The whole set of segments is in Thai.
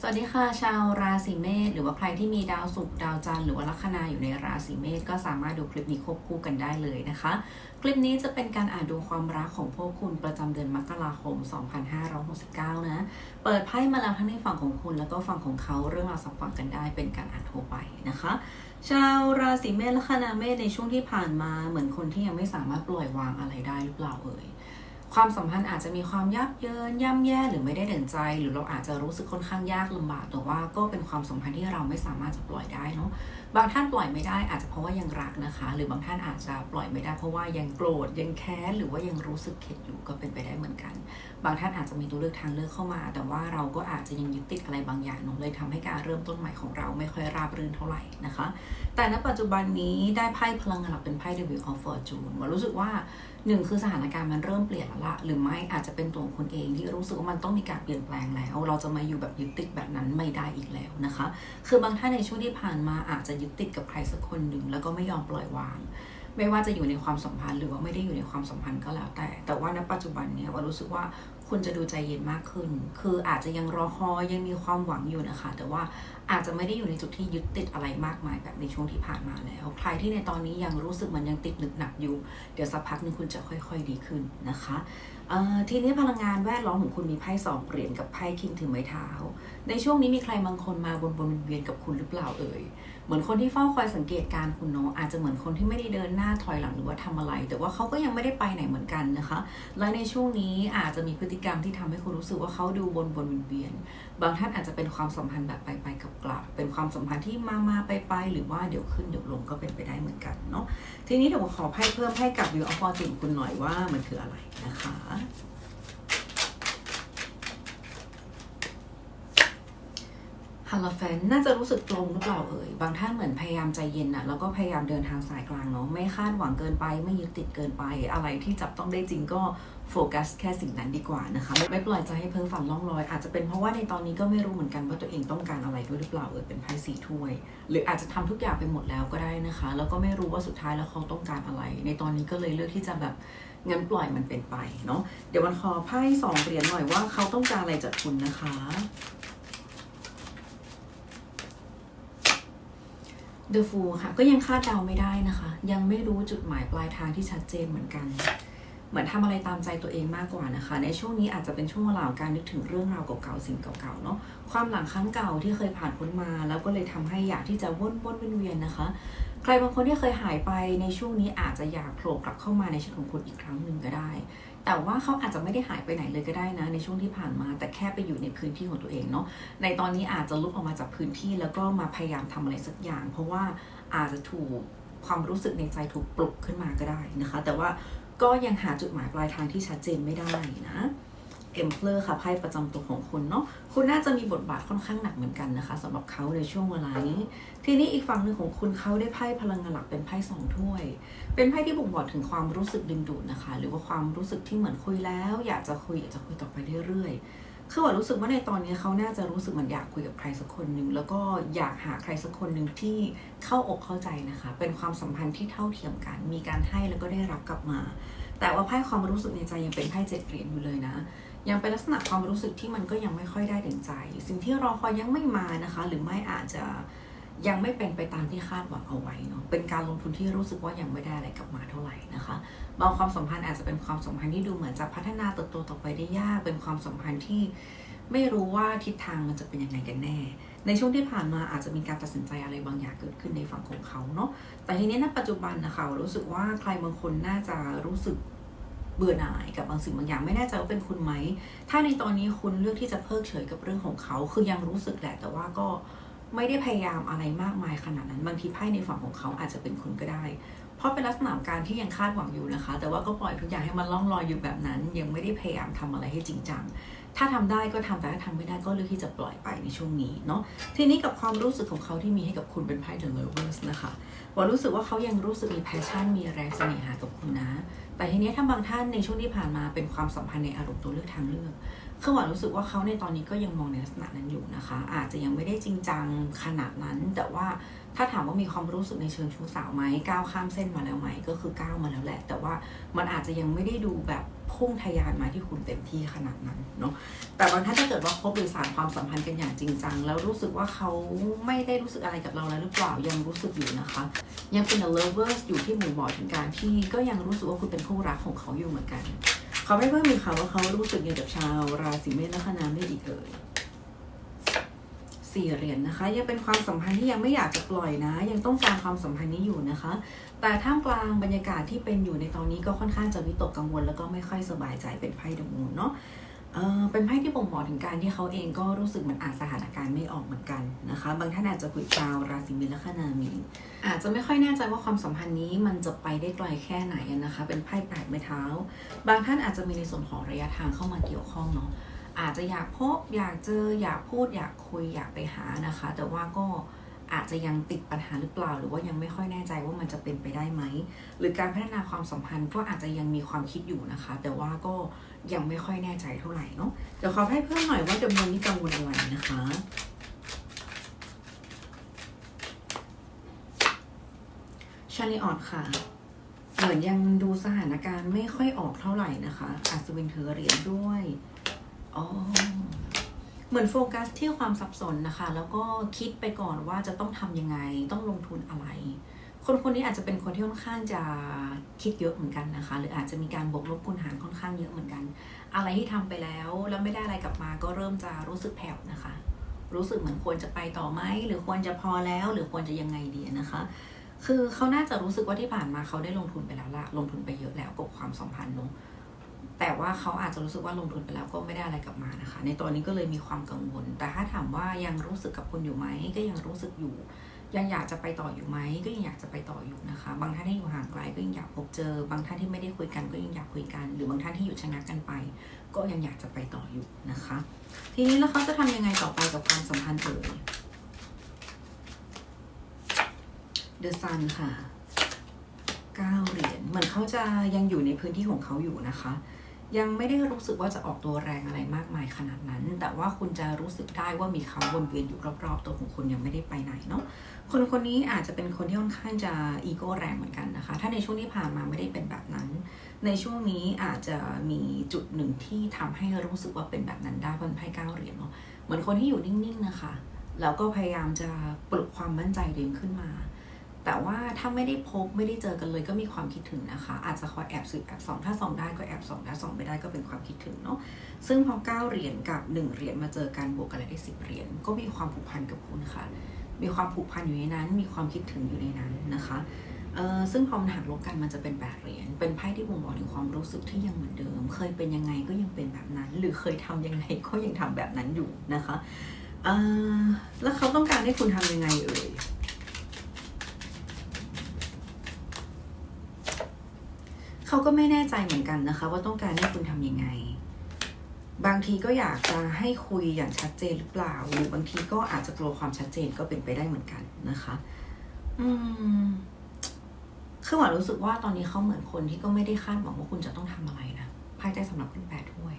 สวัสดีค่ะชาวราศีเมษหรือว่าใครที่มีดาวศุกร์ดาวจันทร์หรือว่าลัคนาอยู่ในราศีเมษก็สามารถดูคลิปนี้ควบคู่กันได้เลยนะคะ คลิปนี้จะเป็นการอ่านดูความรักของพวกคุณประจำเดือนมกราคม 2569 นะ เปิดไพ่มาแล้วทั้งในฝั่งของคุณแล้วก็ฝั่งของเขาเรื่องราวสับฟังกันได้เป็นการอ่านทั่วไปนะคะ ชาวราศีเมษลัคนาเมษในช่วงที่ผ่านมาเหมือนคนที่ยังไม่สามารถปล่อยวางอะไรได้หรือเปล่าเอ่ย ความสัมพันธ์อาจจะมีความยับเยินย่ำแย่หรือไม่ได้เด่นใจ หรือเราอาจจะรู้สึกค่อนข้างยากลำบากแต่ว่าก็เป็นความสัมพันธ์ที่เราไม่สามารถจะปล่อยได้เนาะบางท่านปล่อยไม่ได้อาจจะเพราะว่ายังรักนะคะ หรือบางท่านอาจจะปล่อยไม่ได้ เพราะว่ายังโกรธยังแค้นหรือว่ายังรู้สึกเข็ดอยู่ก็เป็นไปได้เหมือนกัน บางท่านอาจจะมีตัวเลือกทางเลือกเข้ามา แต่ว่าเราก็อาจจะยังยึดติดอะไรบางอย่างเนอะเลยทำให้การเริ่มต้นใหม่ของเราไม่ค่อยราบรื่นเท่าไหร่นะคะ แต่ณปัจจุบันนี้ได้ไพ่พลังงานหลักเป็นไพ่ Devil of Fortune ว่ารู้สึกว่า หนึ่งคือสถานการณ์มันเริ่มเปลี่ยนแล้วละหรือไม่อาจจะเป็นตัวคุณเองที่รู้สึกว่ามันต้องมีการเปลี่ยนแปลงแล้ว เราจะมาอยู่แบบยึดติดแบบนั้นไม่ได้อีกแล้วนะคะ คือบางท่านในช่วงที่ผ่านมาอาจจะยึดติดกับใครสักคนหนึ่งแล้วก็ไม่ยอมปล่อยวาง ไม่ว่าจะอยู่ในความสัมพันธ์หรือว่าไม่ได้อยู่ในความสัมพันธ์ก็แล้วแต่ แต่ว่าณปัจจุบันเนี่ยว่ารู้สึกว่า คุณจะดูใจเย็นมากขึ้น คืออาจจะยังรอคอยยังมีความหวังอยู่นะคะ แต่ว่าอาจจะไม่ได้อยู่ในจุดที่ยึดติดอะไรมากมายแบบในช่วงที่ผ่านมาแล้ว ใครที่ในตอนนี้ยังรู้สึกมันยังติดหนึกหนักอยู่ เดี๋ยวสักพักนึงคุณจะค่อย ๆ ดีขึ้นนะคะเอ่อทีนี้พลังงานแวดล้อมของคุณมีไพ่สองเหรียญกับไพ่คิงถือไม้เท้า ในช่วงนี้มีใครบางคนมาบนบนเวียนกับคุณหรือเปล่าเอ่ย เหมือนคนที่เฝ้าคอยสังเกตการณ์คุณเนาะอาจจะเหมือนคนที่ไม่ได้เดินหน้าถอยหลังหรือว่าทำอะไร แต่ว่าเขาก็ยังไม่ได้ไปไหนเหมือนกันนะคะ และในช่วงนี้อาจจะมีพฤติกรรมที่ทำให้คุณรู้สึกว่าเขาดูบนบนเวียน บางท่านอาจจะเป็นความสัมพันธ์แบบไปไปกับกลับ เป็นความสัมพันธ์ที่มามาไปไปหรือว่าเดี๋ยวขึ้นเดี๋ยวลงก็เป็นไปได้เหมือนกันเนาะ ทีนี้เดี๋ยวผมขอไพ่เพิ่มให้กับวิวออฟฟอร์จินคุณหน่อยว่ามันคืออะไรนะคะ ฮัลโหลแฟนน่าจะรู้สึกตรงหรือเปล่าเอ่ย บางท่านเหมือนพยายามใจเย็นอะแล้วก็พยายามเดินทางสายกลางเนาะ ไม่คาดหวังเกินไป ไม่ยึดติดเกินไป อะไรที่จับต้องได้จริงก็โฟกัสแค่สิ่งนั้นดีกว่านะคะ ไม่ปล่อยใจให้เพ้อฝันล่องลอย อาจจะเป็นเพราะว่าในตอนนี้ก็ไม่รู้เหมือนกันว่าตัวเองต้องการอะไรด้วยหรือเปล่าเอ่ยเป็นไพ่สีถ้วย หรืออาจจะทำทุกอย่างไปหมดแล้วก็ได้นะคะ แล้วก็ไม่รู้ว่าสุดท้ายแล้วเขาต้องการอะไร ในตอนนี้ก็เลยเลือกที่จะแบบงั้นปล่อยมันเป็นไปเนาะ เดี๋ยววันขอไพ่สองเหรียญหน่อยว่าเขาต้องการอะไรจากคุณนะคะ The Fool ค่ะ ก็ยังคาดเดาไม่ได้นะคะ ยังไม่รู้จุดหมายปลายทางที่ชัดเจนเหมือนกัน เหมือนทำอะไรตามใจตัวเองมากกว่านะคะ ในช่วงนี้อาจจะเป็นช่วงเวลาการนึกถึงเรื่องราวเก่าๆสิ่งเก่าๆเนาะความหลังครั้งเก่าที่เคยผ่านพ้นมา แล้วก็เลยทำให้อยากที่จะวนวนเวียนนะคะ ใครบางคนที่เคยหายไปในช่วงนี้อาจจะอยากโผล่กลับเข้ามาในชีวิตของคุณอีกครั้งหนึ่งก็ได้ แต่ว่าเขาอาจจะไม่ได้หายไปไหนเลยก็ได้นะ ในช่วงที่ผ่านมา แต่แค่ไปอยู่ในพื้นที่ของตัวเองเนาะในตอนนี้อาจจะลุกออกมาจากพื้นที่แล้วก็มาพยายามทำอะไรสักอย่าง เพราะว่าอาจจะถูกความรู้สึกในใจถูกปลุกขึ้นมาก็ได้นะคะ แต่ว่าก็ยังหาจุดหมายปลายทางที่ชัดเจนไม่ได้นะ เอมเพลอร์ค่ะไพ่ประจำตัวของคุณเนาะคุณน่าจะมีบทบาทค่อนข้างหนักเหมือนกันนะคะสำหรับเขาในช่วงเวลานี้ ทีนี้อีกฝั่งหนึ่งของคุณเขาได้ไพ่พลังงานหลักเป็นไพ่สองถ้วย เป็นไพ่ที่บ่งบอกถึงความรู้สึกดึงดูดนะคะ หรือว่าความรู้สึกที่เหมือนคุยแล้ว อยากจะคุยอยากจะคุยต่อไปเรื่อยๆ คือว่ารู้สึกว่าในตอนนี้เขาน่าจะรู้สึกเหมือนอยากคุยกับใครสักคนหนึ่งแล้วก็อยากหาใครสักคนหนึ่งที่เข้าอกเข้าใจนะคะ เป็นความสัมพันธ์ที่เท่าเทียมกัน มีการให้แล้วก็ได้รับกลับมา แต่ว่าไพ่ความรู้สึกในใจยังเป็นไพ่เจ็ดเหรียญอยู่เลยนะ ยังเป็นลักษณะความรู้สึกที่มันก็ยังไม่ค่อยได้ดังใจ สิ่งที่รอคอยยังไม่มานะคะ หรือไม่อาจจะ ยังไม่เป็นไปตามที่คาดหวังเอาไว้เนาะ เป็นการลงทุนที่รู้สึกว่ายังไม่ได้อะไรกลับมาเท่าไหร่นะคะบางความสัมพันธ์อาจจะเป็นความสัมพันธ์ที่ดูเหมือนจะพัฒนาเติบโตต่อไปได้ยาก เป็นความสัมพันธ์ที่ไม่รู้ว่าทิศทางมันจะเป็นยังไงกันแน่ ในช่วงที่ผ่านมาอาจจะมีการตัดสินใจอะไรบางอย่างเกิดขึ้นในฝั่งของเขาเนาะ แต่ทีนี้ณปัจจุบันนะคะรู้สึกว่าใครบางคนน่าจะรู้สึกเบื่อหน่ายกับบางสิ่งบางอย่างไม่แน่ใจว่าเป็นคุณไหม ถ้าในตอนนี้คุณเลือกที่จะเพิกเฉยกับเรื่องของเขา คือยังรู้สึกแหละแต่ว่าก็ ไม่ได้พยายามอะไรมากมายขนาดนั้น บางทีไพ่ในฝั่งของเขาอาจจะเป็นคุณก็ได้ เพราะเป็นลักษณะการที่ยังคาดหวังอยู่นะคะ แต่ว่าก็ปล่อยทุกอย่างให้มันล่องลอยอยู่แบบนั้น ยังไม่ได้พยายามทำอะไรให้จริงจัง ถ้าทำได้ก็ทำแต่ถ้าทำไม่ได้ก็เลือกที่จะปล่อยไปในช่วงนี้เนาะทีนี้กับความรู้สึกของเขาที่มีให้กับคุณเป็นไพ่ The Lovers นะคะว่ารู้สึกว่าเขายังรู้สึกมีแพชชั่นมีแรงเสน่หากับคุณนะ แต่ทีนี้ถ้าบางท่านในช่วงที่ผ่านมาเป็นความสัมพันธ์ในอารมณ์ตัวเลือกทางเลือกคือหวานรู้สึกว่าเขาในตอนนี้ก็ยังมองในลักษณะนั้นอยู่นะคะ อาจจะยังไม่ได้จริงจังขนาดนั้น แต่ว่าถ้าถามว่ามีความรู้สึกในเชิงชู้สาวไหมก้าวข้ามเส้นมาแล้วไหมก็คือก้าวมาแล้วแหละ แต่ว่ามันอาจจะยังไม่ได้ดูแบบ พุ่งทะยานมาที่คุณเต็มที่ขนาดนั้นเนาะแต่บางท่านถ้าเกิดว่าคบหรือสารความสัมพันธ์กันอย่างจริงจังแล้วรู้สึกว่าเขาไม่ได้รู้สึกอะไรกับเราแล้วหรือเปล่ายังรู้สึกอยู่นะคะ ยังเป็น the lovers อยู่ที่หมู่บอถึงการที่ก็ยังรู้สึกว่าคุณเป็นคู่รักของเขาอยู่เหมือนกัน เขาไม่เพิ่มมีข่าวว่าเขารู้สึกยังกับชาวราศีเมษและคณาเมษอีกเลย สี่เหรียญนะคะ ยังเป็นความสัมพันธ์ที่ยังไม่อยากจะปล่อยนะ ยังต้องการความสัมพันธ์นี้อยู่นะคะ แต่ท่ามกลางบรรยากาศที่เป็นอยู่ในตอนนี้ก็ค่อนข้างจะวิตกกังวล แล้วก็ไม่ค่อยสบายใจเป็นไพ่ดมูลเนาะเออเป็นไพ่ที่บ่งบอกถึงการที่เขาเองก็รู้สึกเหมือนอ่านสถานการณ์ไม่ออกเหมือนกันนะคะ บางท่านอาจจะคุยชาวราศีมีนและคนามีนอาจจะไม่ค่อยแน่ใจว่าความสัมพันธ์นี้มันจะไปได้ไกลแค่ไหนนะคะ เป็นไพ่แปดไม้เท้า บางท่านอาจจะมีในส่วนของระยะทางเข้ามาเกี่ยวข้องเนาะ อาจจะอยากพบอยากเจออยากพูดอยากคุยอยากไปหานะคะ แต่ว่าก็อาจจะยังติดปัญหาหรือเปล่า หรือว่ายังไม่ค่อยแน่ใจว่ามันจะเป็นไปได้ไหม หรือการพัฒนาความสัมพันธ์ก็อาจจะยังมีความคิดอยู่นะคะ แต่ว่าก็ยังไม่ค่อยแน่ใจเท่าไหร่เนาะเดี๋ยวขอให้เพิ่มหน่อยว่าเดมอนนี่กังวลอะไรนะคะชาลีออดค่ะ เหมือนยังดูสถานการณ์ไม่ค่อยออกเท่าไหร่นะคะอาจจะเป็นเธอเหรียญด้วย อ๋อเหมือนโฟกัสที่ความสับสนนะคะ แล้วก็คิดไปก่อนว่าจะต้องทำยังไงต้องลงทุนอะไร คนคนนี้อาจจะเป็นคนที่ค่อนข้างจะคิดเยอะเหมือนกันนะคะ หรืออาจจะมีการบวกลบคูณหารค่อนข้างเยอะเหมือนกัน อะไรที่ทำไปแล้วแล้วไม่ได้อะไรกลับมาก็เริ่มจะรู้สึกแผ่วนะคะ รู้สึกเหมือนควรจะไปต่อไหมหรือควรจะพอแล้ว หรือควรจะยังไงดีนะคะคือเขาน่าจะรู้สึกว่าที่ผ่านมาเขาได้ลงทุนไปแล้วละลงทุนไปเยอะแล้วกับความสัมพันธ์เนอะ แต่ว่าเขาอาจจะรู้สึกว่าลงทุนไปแล้วก็ไม่ได้อะไรกลับมานะคะ ในตอนนี้ก็เลยมีความกังวล แต่ถ้าถามว่ายังรู้สึกกับคุณอยู่ไหมก็ยังรู้สึกอยู่ ยังอยากจะไปต่ออยู่ไหมก็ยังอยากจะไปต่ออยู่นะคะ บางท่านที่อยู่ห่างไกลก็ยังอยากพบเจอ บางท่านที่ไม่ได้คุยกันก็ยังอยากคุยกัน หรือบางท่านที่หยุดชะงักกันไป ก็ยังอยากจะไปต่ออยู่นะคะ ทีนี้แล้วเขาจะทำยังไงต่อไปกับความสัมพันธ์เอ่ย The Sun ค่ะเก้าเหรียญเหมือนเขาจะยังอยู่ในพื้นที่ของเขาอยู่นะคะ ยังไม่ได้รู้สึกว่าจะออกตัวแรงอะไรมากมายขนาดนั้น แต่ว่าคุณจะรู้สึกได้ว่ามีเขาวนเวียนอยู่รอบๆ ตัวของคุณยังไม่ได้ไปไหนเนาะ คนคนนี้อาจจะเป็นคนที่ค่อนข้างจะอีโก้แรงเหมือนกันนะคะ ถ้าในช่วงที่ผ่านมาไม่ได้เป็นแบบนั้น ในช่วงนี้อาจจะมีจุดหนึ่งที่ทำให้รู้สึกว่าเป็นแบบนั้นได้เพราะเป็นไพ่เก้าเหรียญเนาะ เหมือนคนที่อยู่นิ่งๆนะคะ แล้วก็พยายามจะปลุกความมั่นใจเดิมขึ้นมา แต่ว่าถ้าไม่ได้พบไม่ได้เจอกันเลยก็มีความคิดถึงนะคะ อาจจะคอยแอบสืบแอบส่องถ้าส่องได้ก็แอบส่องถ้าส่องไม่ได้ก็เป็นความคิดถึงเนาะซึ่งพอเก้าเหรียญกับหนึ่งเหรียญมาเจอกันบวกกันเลยได้สิบเหรียญก็มีความผูกพันกับคุณค่ะ มีความผูกพันอยู่ในนั้น มีความคิดถึงอยู่ในนั้นนะคะเออซึ่งพอมันหักลบกันมันจะเป็นแปดเหรียญ เป็นไพ่ที่บ่งบอกถึงความรู้สึกที่ยังเหมือนเดิม เคยเป็นยังไงก็ยังเป็นแบบนั้น หรือเคยทำยังไงก็ยังทำแบบนั้นอยู่นะคะเออแล้วเขาต้องการให้คุณทำยังไงเอ่ย เขาก็ไม่แน่ใจเหมือนกันนะคะ ว่าต้องการให้คุณทำยังไง บางทีก็อยากจะให้คุยอย่างชัดเจนหรือเปล่า หรือบางทีก็อาจจะกลัวความชัดเจนก็เป็นไปได้เหมือนกันนะคะ อืมคือหวานรู้สึกว่าตอนนี้เขาเหมือนคนที่ก็ไม่ได้คาดหวังว่าคุณจะต้องทำอะไรนะไพ่ใจสำหรับคุณแปดถ้วย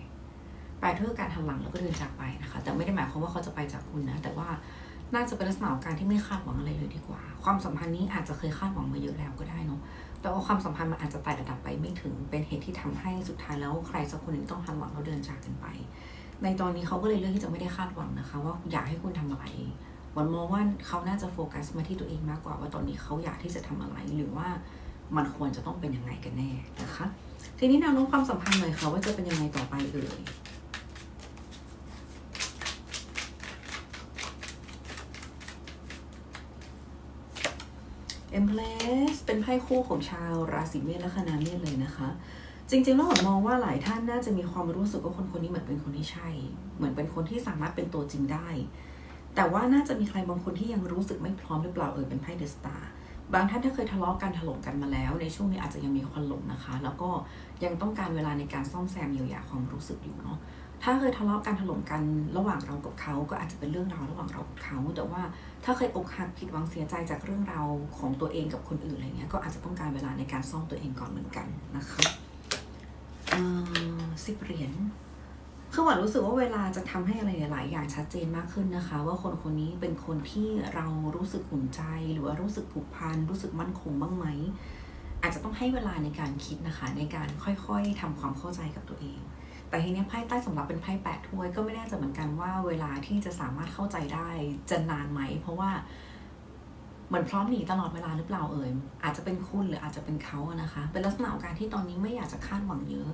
แปดถ้วยคือการหันหลังแล้วก็เดินจากไปนะคะ แต่ไม่ได้หมายความว่าเขาจะไปจากคุณนะ แต่ว่าน่าจะเป็นลักษณะของการที่ไม่คาดหวังอะไรเลยดีกว่า ความสัมพันธ์นี้อาจจะเคยคาดหวังมาเยอะแล้วก็ได้เนาะ แต่ว่าความสัมพันธ์มันอาจจะไต่ระดับไปไม่ถึงเป็นเหตุที่ทำให้สุดท้ายแล้วใครสักคนหนึ่งต้องหันหวังแล้วเดินจากกันไป ในตอนนี้เขาก็เลยเลือกที่จะไม่ได้คาดหวังนะคะ ว่าอยากให้คุณทำอะไรวันมองว่าเขาน่าจะโฟกัสมาที่ตัวเองมากกว่า ว่าตอนนี้เขาอยากที่จะทำอะไรหรือว่ามันควรจะต้องเป็นยังไงกันแน่นะคะ ทีนี้แนวโน้มความสัมพันธ์เลยค่ะว่าจะเป็นยังไงต่อไปเอ่ย เอ็มเพลสเป็นไพ่คู่ของชาวราศีเมษและคณาเมษเลยนะคะ จริงๆแล้วผมมองว่าหลายท่านน่าจะมีความรู้สึกว่าคนคนนี้เหมือนเป็นคนที่ใช่ เหมือนเป็นคนที่สามารถเป็นตัวจริงได้ แต่ว่าน่าจะมีใครบางคนที่ยังรู้สึกไม่พร้อมหรือเปล่าเออเป็นไพ่เดอะสตาร์บางท่านถ้าเคยทะเลาะกันถล่มกันมาแล้ว ในช่วงนี้อาจจะยังมีควันหลงนะคะ แล้วก็ยังต้องการเวลาในการซ่อมแซมเยียวยาความรู้สึกอยู่เนาะ ถ้าเคยทะเลาะกันถล่มกันระหว่างเรากับเขาก็อาจจะเป็นเรื่องราวระหว่างเรากับเขา แต่ว่าถ้าเคยอกหักผิดหวังเสียใจจากเรื่องราวของตัวเองกับคนอื่นอะไรเงี้ยก็อาจจะต้องการเวลาในการซ่อมตัวเองก่อนเหมือนกันนะคะสิบเหรียญคือหวานรู้สึกว่าเวลาจะทำให้อะไรหลายอย่างชัดเจนมากขึ้นนะคะ ว่าคนคนนี้เป็นคนที่เรารู้สึกอุ่นใจหรือว่ารู้สึกผูกพันรู้สึกมั่นคงบ้างไหมอาจจะต้องให้เวลาในการคิดนะคะ ในการค่อยๆทำความเข้าใจกับตัวเอง แต่ทีเนี้ยไพ่ใต้สำรับเป็นไพ่แปดถ้วยก็ไม่แน่ใจเหมือนกันว่าเวลาที่จะสามารถเข้าใจได้จะนานไหม เพราะว่าเหมือนพร้อมหนีตลอดเวลาหรือเปล่าเอ่ยอาจจะเป็นคุณหรืออาจจะเป็นเขาอะนะคะ เป็นลักษณะของการที่ตอนนี้ไม่อยากจะคาดหวังเยอะ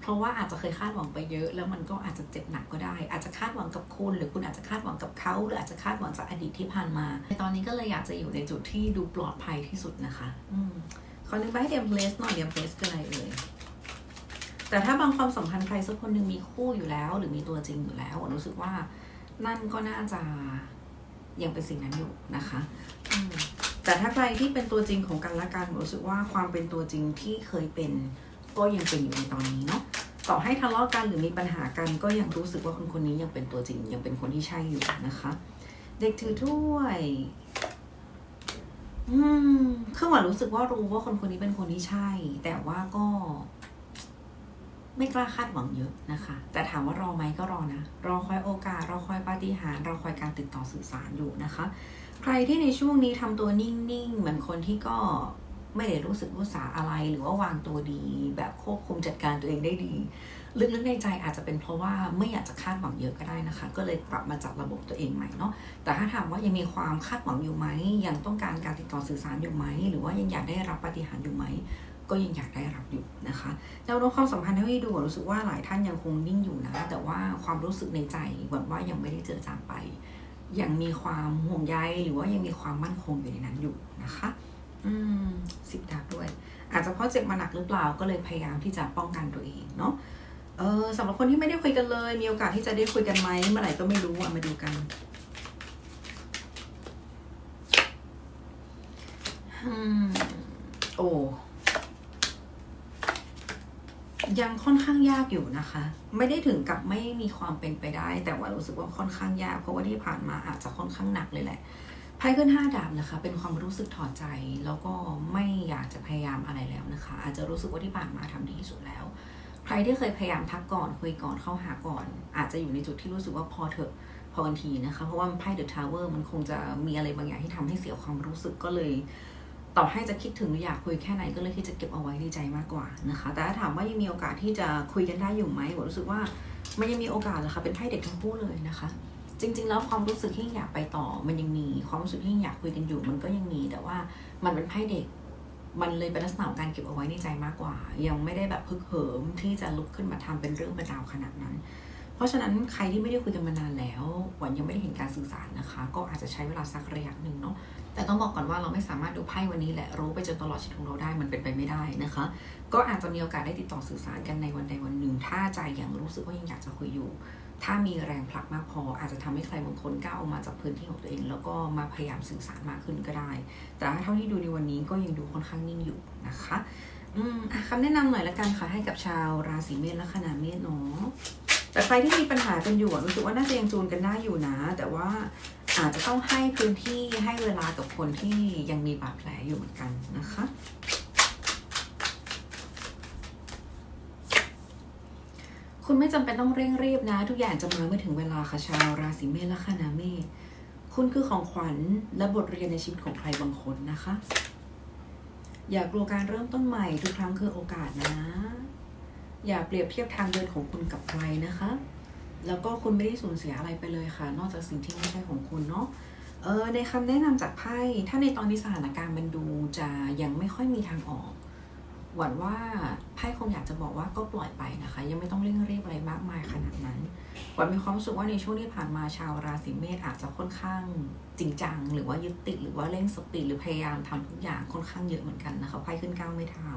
เพราะว่าอาจจะเคยคาดหวังไปเยอะ แล้วมันก็อาจจะเจ็บหนักก็ได้ อาจจะคาดหวังกับคุณ หรือคุณอาจจะคาดหวังกับเขาหรืออาจจะคาดหวังจากอดีตที่ผ่านมาในตอนนี้ก็เลยอยากจะอยู่ในจุดที่ดูปลอดภัยที่สุดนะคะ อืมขอนึกไปให้เดียมเพลสหน่อยเดียมเพลสคืออะไรเอ่ย แต่ถ้าบางความสัมพันธ์ใครสักคนหนึ่งมีคู่อยู่แล้ว หรือมีตัวจริงอยู่แล้วรู้สึกว่านั่นก็น่าจะยังเป็นสิ่งนั้นอยู่นะคะอืมแต่ถ้าใครที่เป็นตัวจริงของกันและกันรู้สึกว่าความเป็นตัวจริงที่เคยเป็นก็ยังเป็นอยู่ในตอนนี้เนาะต่อให้ทะเลาะกันหรือมีปัญหากันก็ยังรู้สึกว่าคนคนนี้ยังเป็นตัวจริง ยังเป็นคนที่ใช่อยู่นะคะ เด็กถือถ้วยอืมคือหวานรู้สึกว่ารู้ว่าคนคนนี้เป็นคนที่ใช่ แต่ว่าก็ ไม่กล้าคาดหวังเยอะนะคะ แต่ถามว่ารอไหมก็รอนะ รอคอยโอกาส รอคอยปาฏิหาริย์รอคอยการติดต่อสื่อสารอยู่นะคะ ใครที่ในช่วงนี้ทำตัวนิ่งๆ เหมือนคนที่ก็ไม่ได้รู้สึกรู้สาอะไรหรือว่าวางตัวดี แบบควบคุมจัดการตัวเองได้ดี ลึกๆในใจอาจจะเป็นเพราะว่าไม่อยากจะคาดหวังเยอะก็ได้นะคะ ก็เลยปรับมาจัดระบบตัวเองใหม่เนาะแต่ถ้าถามว่ายังมีความคาดหวังอยู่ไหมยังต้องการการติดต่อสื่อสารอยู่ไหมหรือว่ายังอยากได้รับปฏิหารอยู่ไหม ก็ยังอยากได้รับอยู่นะคะแนวโน้มความสัมพันธ์ที่ดูรู้สึกว่าหลายท่านยังคงนิ่งอยู่นะ แต่ว่าความรู้สึกในใจหวังว่ายังไม่ได้เจอจางไป ยังมีความห่วงใยหรือว่ายังมีความมั่นคงอยู่ในนั้นอยู่นะคะ อืมสิบดาบด้วย อาจจะเพราะเจ็บมาหนักหรือเปล่าก็เลยพยายามที่จะป้องกันตัวเองเนาะเออสำหรับคนที่ไม่ได้คุยกันเลย มีโอกาสที่จะได้คุยกันไหมเมื่อไหร่ก็ไม่รู้อะมาดูกันอืมโอ้ ยังค่อนข้างยากอยู่นะคะ ไม่ได้ถึงกับไม่มีความเป็นไปได้ แต่ว่ารู้สึกว่าค่อนข้างยาก เพราะว่าที่ผ่านมาอาจจะค่อนข้างหนักเลยแหละไพ่ขึ้นห้าดาบนะคะ เป็นความรู้สึกถอดใจ แล้วก็ไม่อยากจะพยายามอะไรแล้วนะคะ อาจจะรู้สึกว่าที่ผ่านมาทำดีที่สุดแล้ว ใครที่เคยพยายามทักก่อนคุยก่อนเข้าหาก่อน อาจจะอยู่ในจุดที่รู้สึกว่าพอเถอะพอกันทีนะคะ เพราะว่าไพ่เดอะทาวเวอร์มันคงจะมีอะไรบางอย่างที่ทำให้เสียความรู้สึกก็เลย ต่อให้จะคิดถึงหรืออยากคุยแค่ไหนก็เลยที่จะเก็บเอาไว้ในใจมากกว่านะคะ แต่ถ้าถามว่ายังมีโอกาสที่จะคุยกันได้อยู่ไหมผมรู้สึกว่ามันยังมีโอกาสแหละค่ะเป็นไพ่เด็กทั้งคู่เลยนะคะ จริง ๆ แล้วความรู้สึกที่อยากไปต่อ มันยังมีความรู้สึกที่อยากคุยกันอยู่ มันก็ยังมี แต่ว่ามันเป็นไพ่เด็กมันเลยเป็นลักษณะของการเก็บเอาไว้ในใจมากกว่า ยังไม่ได้แบบพึกเหิมที่จะลุกขึ้นมาทำเป็นเรื่องเป็นราวขนาดนั้น เพราะฉะนั้นใครที่ไม่ได้คุยกันมานานแล้วหวันยังไม่ได้เห็นการสื่อสารนะคะ ก็อาจจะใช้เวลาสักระยะหนึ่งเนาะแต่ต้องบอกก่อนว่าเราไม่สามารถดูไพ่วันนี้แหละรู้ไปจนตลอดชีวิตของเราได้มันเป็นไปไม่ได้นะคะ ก็อาจจะมีโอกาสได้ติดต่อสื่อสารกันในวันใดวันหนึ่ง ถ้าใจยังรู้สึกว่ายังอยากจะคุยอยู่ ถ้ามีแรงผลักมากพอ อาจจะทำให้ใครบางคนก้าวออกมาจากพื้นที่ของตัวเอง แล้วก็มาพยายามสื่อสารมากขึ้นก็ได้ แต่เท่าที่ดูในวันนี้ก็ยังดูค่อนข้างนิ่งอยู่นะคะ อืมคำแนะนำหน่อยละกันค่ะให้กับชาวราศีเมษและคณะเมษเนาะ แต่ใครที่มีปัญหากันอยู่รู้สึกว่าน่าจะยังจูนกันได้อยู่นะ แต่ว่าอาจจะต้องให้พื้นที่ให้เวลากับคนที่ยังมีบาดแผลอยู่เหมือนกันนะคะคุณไม่จำเป็นต้องเร่งรีบนะ ทุกอย่างจะมาเมื่อถึงเวลาค่ะชาวราศีเมษและคณะเมษคุณคือของขวัญและบทเรียนในชีวิตของใครบางคนนะคะ อย่ากลัวการเริ่มต้นใหม่ทุกครั้งคือโอกาสนะ อย่าเปรียบเทียบทางเดินของคุณกับใครนะคะ แล้วก็คุณไม่ได้สูญเสียอะไรไปเลยค่ะ นอกจากสิ่งที่ไม่ใช่ของคุณเนาะเออในคำแนะนำจากไพ่ถ้าในตอนนี้สถานการณ์มันดูจะยังไม่ค่อยมีทางออก หวังว่าไพ่คงอยากจะบอกว่าก็ปล่อยไปนะคะ ยังไม่ต้องเร่งรีบอะไรมากมายขนาดนั้นหวันมีความรู้สึกว่าในช่วงที่ผ่านมาชาวราศีเมษอาจจะค่อนข้างจริงจัง หรือว่ายึดติดหรือว่าเร่งสปีดหรือพยายามทำทุกอย่างค่อนข้างเยอะเหมือนกันนะคะไพ่ขึ้นก้าวไม่เท้า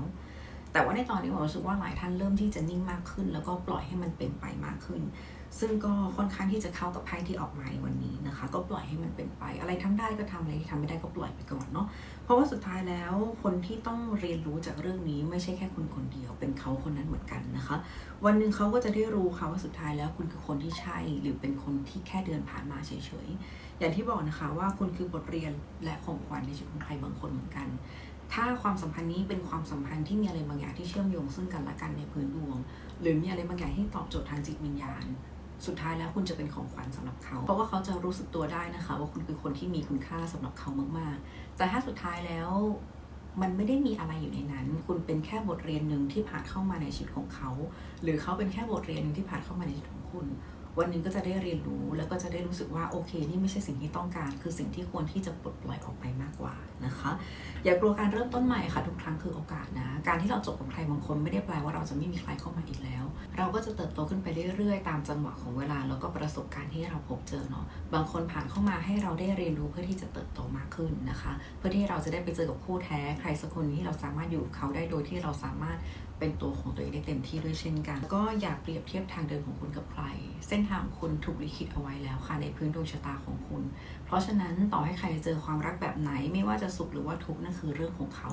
แต่ว่าในตอนนี้ผมรู้สึกว่าหลายท่านเริ่มที่จะนิ่งมากขึ้น แล้วก็ปล่อยให้มันเป็นไปมากขึ้น ซึ่งก็ค่อนข้างที่จะเข้ากับไพ่ที่ออกมาในวันนี้นะคะ ก็ปล่อยให้มันเป็นไป อะไรทำได้ก็ทำอะไรที่ทำไม่ได้ก็ปล่อยไปก่อนเนาะเพราะว่าสุดท้ายแล้วคนที่ต้องเรียนรู้จากเรื่องนี้ไม่ใช่แค่คุณคนเดียว เป็นเขาคนนั้นเหมือนกันนะคะ วันหนึ่งเขาก็จะได้รู้ค่ะว่าสุดท้ายแล้วคุณคือคนที่ใช่หรือเป็นคนที่แค่เดินผ่านมาเฉยๆอย่างที่บอกนะคะว่าคุณคือบทเรียนและของขวัญในชีวิตของใครบางคนเหมือนกัน ถ้าความสัมพันธ์นี้เป็นความสัมพันธ์ที่มีอะไรบางอย่างที่เชื่อมโยงซึ่งกันและกันในพื้นดวง หรือมีอะไรบางอย่างที่ตอบโจทย์ทางจิตวิญญาณ สุดท้ายแล้วคุณจะเป็นของขวัญสำหรับเขา เพราะว่าเขาจะรู้สึกตัวได้นะคะ ว่าคุณคือคนที่มีคุณค่าสำหรับเขามาก ๆ แต่ถ้าสุดท้ายแล้วมันไม่ได้มีอะไรอยู่ในนั้น คุณเป็นแค่บทเรียนหนึ่งที่ผ่านเข้ามาในชีวิตของเขา หรือเขาเป็นแค่บทเรียนหนึ่งที่ผ่านเข้ามาในชีวิตของคุณ วันหนึ่งก็จะได้เรียนรู้แล้วก็จะได้รู้สึกว่าโอเค นี่ไม่ใช่สิ่งที่ต้องการ คือสิ่งที่ควรที่จะปลดปล่อยออกไปมากกว่านะคะ อย่ากลัวการเริ่มต้นใหม่ค่ะทุกครั้งคือโอกาสนะ การที่เราจบกับใครบางคนไม่ได้แปลว่าเราจะไม่มีใครเข้ามาอีกแล้ว เราก็จะเติบโตขึ้นไปเรื่อยๆ ตามจังหวะของเวลาแล้วก็ประสบการณ์ที่เราพบเจอเนาะบางคนผ่านเข้ามาให้เราได้เรียนรู้เพื่อที่จะเติบโตมากขึ้นนะคะ เพื่อที่เราจะได้ไปเจอกับคู่แท้ ใครสักคนที่เราสามารถอยู่เขาได้โดยที่เราสามารถ เป็นตัวของตัวเองได้เต็มที่ด้วยเช่นกัน ก็อย่าเปรียบเทียบทางเดินของคุณกับใคร เส้นทางของคุณถูกลิขิตเอาไว้แล้วค่ะในพื้นดวงชะตาของคุณ เพราะฉะนั้นต่อให้ใครเจอความรักแบบไหนไม่ว่าจะสุขหรือว่าทุกข์นั่นคือเรื่องของเขา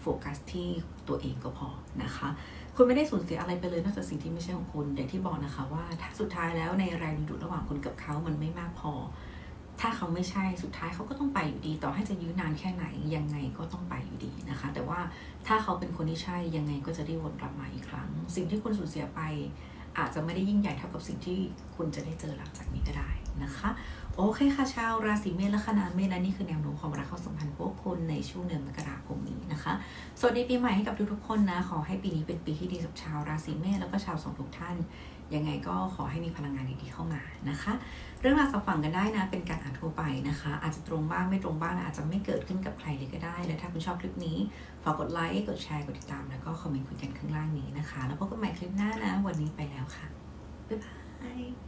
โฟกัสที่ตัวเองก็พอนะคะ คุณไม่ได้สูญเสียอะไรไปเลยนอกจากสิ่งที่ไม่ใช่ของคุณอย่างที่บอกนะคะว่าถ้าสุดท้ายแล้วในแรงดึงดูดระหว่างคุณกับเขามันไม่มากพอ ถ้าเขาไม่ใช่สุดท้ายเขาก็ต้องไปอยู่ดี ต่อให้จะยื้อนานแค่ไหนยังไงก็ต้องไปอยู่ดีนะคะ แต่ว่าถ้าเขาเป็นคนที่ใช่ยังไงก็จะได้วนกลับมาอีกครั้ง สิ่งที่คุณสูญเสียไป อาจจะไม่ได้ยิ่งใหญ่เท่ากับสิ่งที่คุณจะได้เจอหลังจากนี้ก็ได้นะคะโอเคค่ะชาวราศีเมษและคณะเมษและนี่คือแนวโน้มความรักความสัมพันธ์พวกคุณในช่วงเดือนมกราคมนี้นะคะสวัสดีปีใหม่ให้กับทุกๆคนนะขอให้ปีนี้เป็นปีที่ดีกับชาวราศีเมษแล้วก็ชาวสองทุกท่าน ยังไงก็ขอให้มีพลังงานดีๆเข้ามานะคะ เรื่องราวสับฝังกันได้นะ เป็นการอ่านทั่วไปนะคะ อาจจะตรงบ้างไม่ตรงบ้างและอาจจะไม่เกิดขึ้นกับใครเลยก็ได้ และถ้าคุณชอบคลิปนี้ฝากกดไลค์กดแชร์กดติดตาม แล้วก็คอมเมนต์คุยกันข้างล่างนี้นะคะ แล้วพบกันใหม่คลิปหน้านะ วันนี้ไปแล้วค่ะบ๊ายบาย